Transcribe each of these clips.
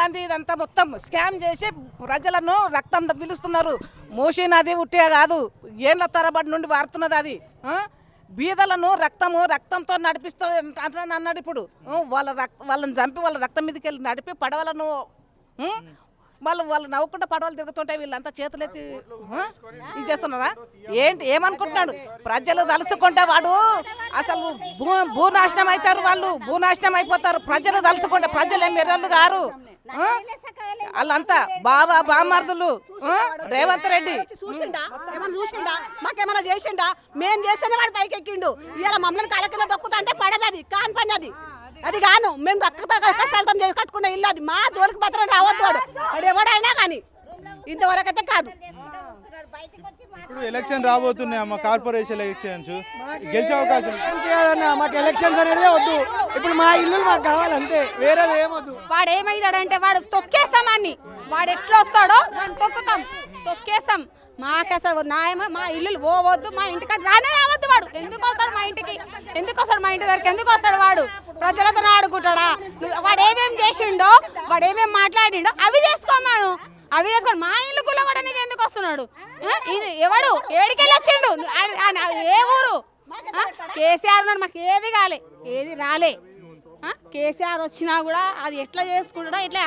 గాంధీ ఇదంతా మొత్తం స్కామ్ చేసి ప్రజలను రక్తం పిలుస్తున్నారు. మోషి నది ఉట్టే కాదు ఏళ్ళ తరబడి నుండి వారుతున్నది అది. బీదలను రక్తము రక్తంతో నడిపిస్తూ అన్నాడు ఇప్పుడు. వాళ్ళ రక్ వాళ్ళని చంపి వాళ్ళ రక్తం మీదకి వెళ్ళి నడిపి పడవలను వాళ్ళు వాళ్ళు నవ్వుకుంటూ పడవలు తిరుగుతుంటే వీళ్ళంతా చేతులెత్తి? ఇది చేస్తున్నారా? ఏంటి ఏమనుకుంటున్నాడు? ప్రజలు తలుసుకుంటే వాడు అసలు భూ భూనాశనం అవుతారు వాళ్ళు భూనాశనం అయిపోతారు. ప్రజలు తలుసుకుంటే ప్రజలు ఏం ఎర్రలు గారు? వాళ్ళంతా బాబా బామర్దులు? రేవంత్ రెడ్డి. చూసిండా? ఏమైనా చూసిండా? మాకేమైనా చేసిండా? మేం చేస్తేనే వాడు పైకి ఎక్కిండు ఇలా మమ్మల్ని కింద దొక్కుతా అంటే పడదు అది కాని పని అది. అది కాను మేము రక్త కష్టాలతో చేసి కట్టుకున్న ఇల్లు అది. మా జోలికి మాత్రం రావద్దు వాడు. వాడు ఎవడైనా కానీ. ఇంతవరకు అయితే కాదు. ఇప్పుడు ఎలక్షన్ రాబోతున్నాయి అమ్మ కార్పొరేషన్ ఎలక్షన్స్. గెలిచే అవకాశం మాకు ఎలక్షన్స్ అనేది వద్దు. ఇప్పుడు మా ఇల్లు మాకు కావాలి అంతే వేరేది ఏమొద్దు వాడు ఏమైతాడంటే వాడు తొక్కేస్తామని వాడు ఎట్లా వస్తాడో వాడిని తొక్కుతాం. తొక్కేస్తాం. మాకు అసలు న్యాయం మా ఇల్లు పోవద్దు మా ఇంటికి రానే రావద్దు వాడు. ఎందుకు వస్తాడు మా ఇంటికి? ఎందుకు వస్తాడు మా ఇంటి దగ్గరికి? ఎందుకు వస్తాడు వాడు? ప్రజలతో ఆడుకుంటాడా? వాడు ఏమేం చేసిండో వాడు ఏమేమి మాట్లాడిండో అవి చేసుకోమాను అవి చేసుకోండి మా ఇల్లు కుల కూడా నీకు ఎందుకు వస్తున్నాడు? ఎవడు? ఏడికెళ్ళి వచ్చిండు? ఏ ఊరు? కేసీఆర్ ఉన్నాడు. మాకు ఏది కాలే. ఏది రాలే. ఆ? కేసీఆర్ వచ్చినా కూడా అది ఎట్లా చేసుకుంటాడో ఇట్లా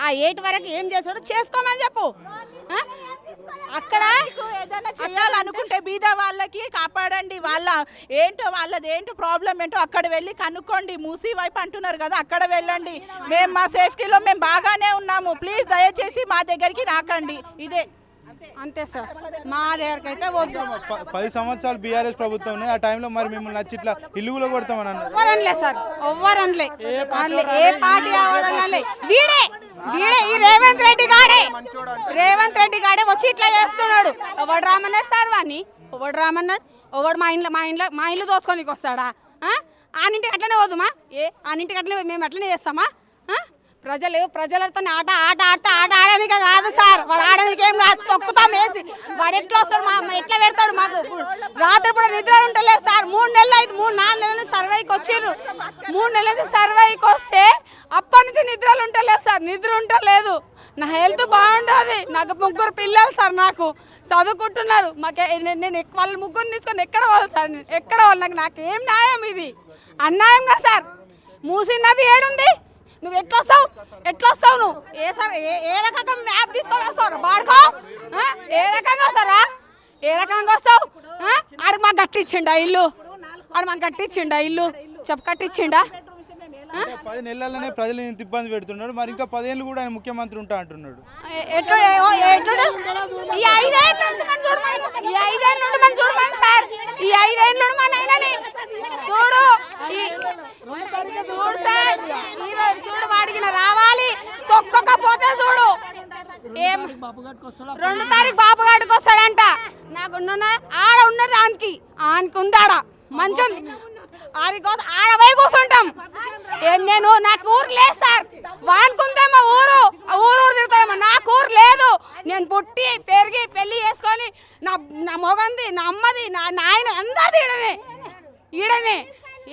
ఆ- ఏటి వరకు ఏం చేస్తాడో చేసుకోమని చెప్పు. అక్కడ ఏదైనా చేయాలనుకుంటే బీద వాళ్ళకి కాపాడండి. వాళ్ళ ఏంటో వాళ్ళది ఏంటో ప్రాబ్లం ఏంటో అక్కడ వెళ్ళి కనుక్కోండి. మూసీ వైపు అంటున్నారు కదా అక్కడ వెళ్ళండి. మేము మా సేఫ్టీలో మేము బాగానే ఉన్నాము. ప్లీజ్ దయచేసి మా దగ్గరికి రాకండి. ఇదే. అంతే సార్. మా దగ్గరికి అయితే వద్దు పది సంవత్సరాలు బీఆర్ఎస్ ప్రభుత్వం ఉన్నాయి ఆ టైంలో మరి మిమ్మల్ని నచ్చి ఇట్లా ఇల్లు కూడా కొడతామని ఎవ్వరనలే సార్. ఎవ్వరనలే. ఏ పార్టీ వీడే. వీడే ఈ రేవంత్ రెడ్డి గాడే. రేవంత్ రెడ్డి గాడే వచ్చి ఇట్లా చేస్తున్నాడు. ఎవడు రామన్నాడు సార్ వాణ్ణి? ఎవడు రామన్నాడు? ఎవడు మా ఇంట్లో మా ఇంట్లో మా ఇల్లు దోసుకొనికి వస్తాడా ఆ? ఆనింటికి అట్లనే వద్దుమా ఏ ఆనింటికి అట్లనే మేము అట్లనే చేస్తామా? ప్రజలు ప్రజలతో ఆట ఆట ఆడితే ఆట ఆడడానికి కాదు సార్. వాడు ఆడడానికి ఏం కాదు తొక్కుతాం వేసి. వాడు ఎట్లా వస్తాడు మా అమ్మ ఎట్లా పెడతాడు మాకు? రాత్రి కూడా నిద్ర ఉంటలేదు సార్. మూడు నెలలు అయితే మూడు నాలుగు నెలలు సర్వేకి వచ్చిర్రు. మూడు నెలల నుంచి సర్వేకి వస్తే అప్పటి నుంచి నిద్రలు ఉంటలేదు సార్. నిద్ర ఉంటలేదు నా హెల్త్ బాగుండదు. నాకు ముగ్గురు పిల్లలు సార్ నాకు. చదువుకుంటున్నారు. మాకే నేను నేను వాళ్ళ ముగ్గురు తీసుకొని ఎక్కడ వాళ్ళు సార్? నేను ఎక్కడ వాళ్ళు నాకు నాకు ఏం న్యాయం ఇది? అన్యాయంగా సార్. మూసినది ఏడుంది? నువ్వు ఎట్లా వస్తావు? ఎట్లా వస్తావు నువ్వు? ఏ సార్ ఏ రకంగా మ్యాప్ తీసుకొని వస్తావు బాడుకో? ఏ రకంగా వస్తారా ఏ రకంగా వస్తావు? ఆడికి మాకు కట్టించిండా ఇల్లు? ఆడు మాకు కట్టించిండా ఇల్లు? చెప్పు కట్టించిండా పది నెలలనే ప్రజలు ఇంత ఇబ్బంది పెడుతున్నాడు. మరి ఇంకా పదేళ్ళు కూడా ఆయన ముఖ్యమంత్రి ఉంటా అంటున్నాడు. ఈ ఐదేళ్ళ నుండి మనం చూడమని ఈ ఐదేళ్ళ నుండి మనం చూడమని సార్. ఈ ఐదేళ్ళ నుండి మన ఆయనని చూడు ఈ- చూడు సార్ ఈ రోజు చూడు వాడికి నా రావాలి తొక్కకపోతే చూడు ఏం? రెండు తారీఖు బాబు గాడికి వస్తాడంట. నాకు ఆడ ఉన్నది ఆనికి. ఆనికి ఉందాడ మంచి ఆడి కోసం ఆడ పోయి కూర్చుంటాం. నేను నాకు ఊరు లేదు సార్. వానుకుందేమో ఊరు. ఊరు ఊరు తిరుగుతామో నాకు ఊరు లేదు. నేను పుట్టి పెరిగి పెళ్ళి చేసుకొని నా నా మొగంది నా అమ్మది నా నాయన అందరిది ఈడనే. ఈడనే.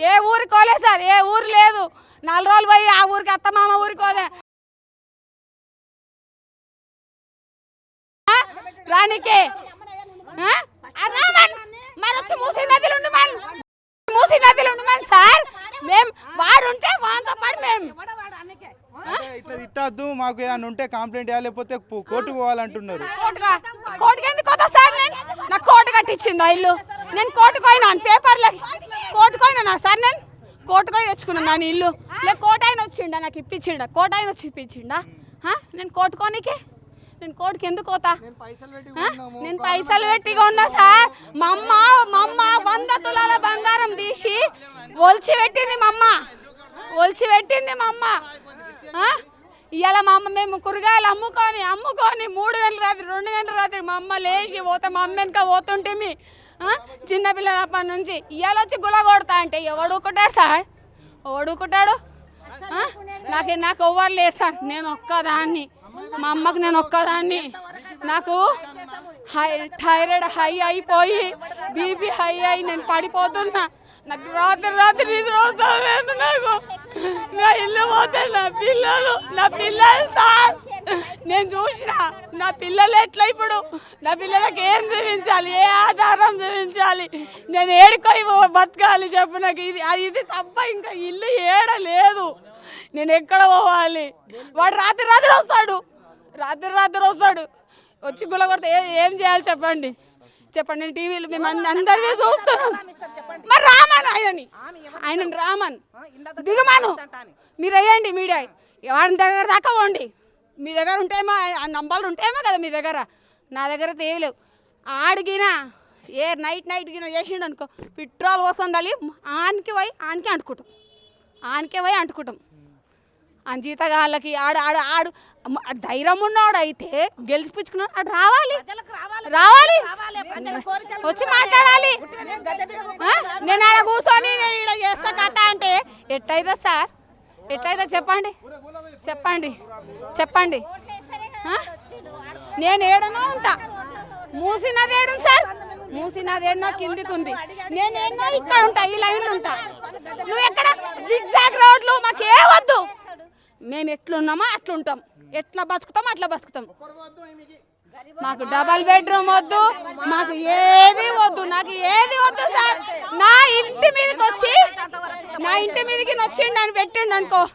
ఏ ఊరికి పోలేదు సార్. ఏ ఊరు లేదు. నాలుగు రోజులు పోయి ఆ ఊరికి అత్తమామ ఊరికి రానికే ఆ? ఆ రామన్ మరి వచ్చి మూసీ నదిలో ఉండు మన్. మూసీ నదిలో ఉండు మన్ సార్. మేం వాడు ఉంటే వాంతో పాటు మేము ఇట్లా తిట్టద్దు మాకు ఏమైనా ఉంటే కంప్లైంట్ లేకపోతే కోర్టుకు పోవాలంటున్నారు. కోటుగా కోటుకి ఎందుకు సార్ నేను? నాకు కోటు కట్టించింది ఇల్లు? నేను కోటుకు పోయినాను పేపర్లకి కోటుకు పోయినా సార్ నేను? కోటుకు పోయి తెచ్చుకున్నాను నా ఇల్లు. లేక కోట ఆయన వచ్చిండా? నాకు ఇప్పించిండా? కోట ఆయన వచ్చి ఇప్పించిండా? నేను కోటుకోనికి నేను కోటుకి ఎందుకు పోతా? నేను పైసలు పెట్టి కొన్నా సార్. మా అమ్మ మా అమ్మ వంద తులాల బంగారం తీసి ఒలిచి పెట్టింది మా అమ్మ ఒలిచి పెట్టింది మా అమ్మ? ఇవాళ మా అమ్మ మేము కూరగాయలు అమ్ముకొని అమ్ముకొని మూడు గంటల రాత్రి రెండు గంటల రాత్రి మా అమ్మ లేచి పోతే మా అమ్మ వెనక పోతుంటే చిన్నపిల్లలప్పటి నుంచి ఇవాళ వచ్చి గుల కొడతా అంటే ఎవడు ఊకుంటాడు సార్? ఎవడు ఊకుంటాడు? ఆ? నాకు నాకు ఎవ్వరు లేరు సార్. నేను ఒక్కదాన్ని. మా అమ్మకు నేను ఒక్కదాన్ని. నాకు హై థైరాయిడ్ హై అయిపోయి బీపీ హై అయి నేను పడిపోతున్నా. నాకు రాత్రి రాత్రి నిద్ర నాకు? నా ఇల్లు పోతే నా పిల్లలు నా పిల్లలు సార్. నేను చూసిన నా పిల్లలు ఎట్లా ఇప్పుడు? నా పిల్లలకి ఏం చూపించాలి? ఏ ఆధారం చూపించాలి? నేను ఏడుకొని బతకాలి చెప్పు నాకు. ఇది అది ఇది తప్ప ఇంకా ఇల్లు ఏడలేదు నేను ఎక్కడ పోవాలి? వాడు రాత్రి రాత్రి వస్తాడు. రాత్రి రాత్రి వస్తాడు. వచ్చి గుల కొడితే ఏం చేయాలి చెప్పండి? చెప్పండి నేను టీవీలో మేము అందరినీ చూస్తున్నాం. మరి రామన్ ఆయనని. ఆయన రామన్. దిగమాను. మీరు వేయండి మీడియా. ఎవరి దగ్గర దాకా పోండి. మీ దగ్గర ఉంటేమో ఆ నంబర్లు ఉంటేమో కదా మీ దగ్గర. నా దగ్గర తేయలేవు ఆడిగినా ఏ నైట్ నైట్ గిన చేసిండు అనుకో పెట్రోల్ వస్తుంది ఆనికి పోయి ఆనికి అంటుకుంటాం. ఆనికే పోయి అంటుకుంటాం. ఆ జీతగాళ్ళకి ఆడు ఆడు. ఆడు ధైర్యం ఉన్నవాడు అయితే గెలిచిపించుకున్నాడు ఆడు రావాలి. రావాలి. వచ్చి మాట్లాడాలి? నేను ఆడ కూర్చొని నేను చేస్తా కథ అంటే ఎట్టయితే సార్? ఎట్టయితే చెప్పండి. చెప్పండి. చెప్పండి? నేను ఏడనో ఉంటా. మూసినది ఏడు సార్? మూసినది ఎన్నో కిందికి ఉంది. నేను ఎన్నో ఇక్కడ ఉంటా ఈ లైన్లో ఉంటా. నువ్వు ఎక్కడ? జిగ్జాగ్ రోడ్లు మాకు ఏ వద్దు. మేము ఎట్లున్నామో అట్లుంటాం. ఎట్లా బతుకుతాం అట్లా బతుకుతాం. మాకు డబల్ బెడ్రూమ్ వద్దు. మాకు ఏది వద్దు. నాకు ఏది వద్దు సార్. నా ఇంటి మీదకి వచ్చి నా ఇంటి మీదకి వచ్చిండు అని పెట్టిండు అనుకో.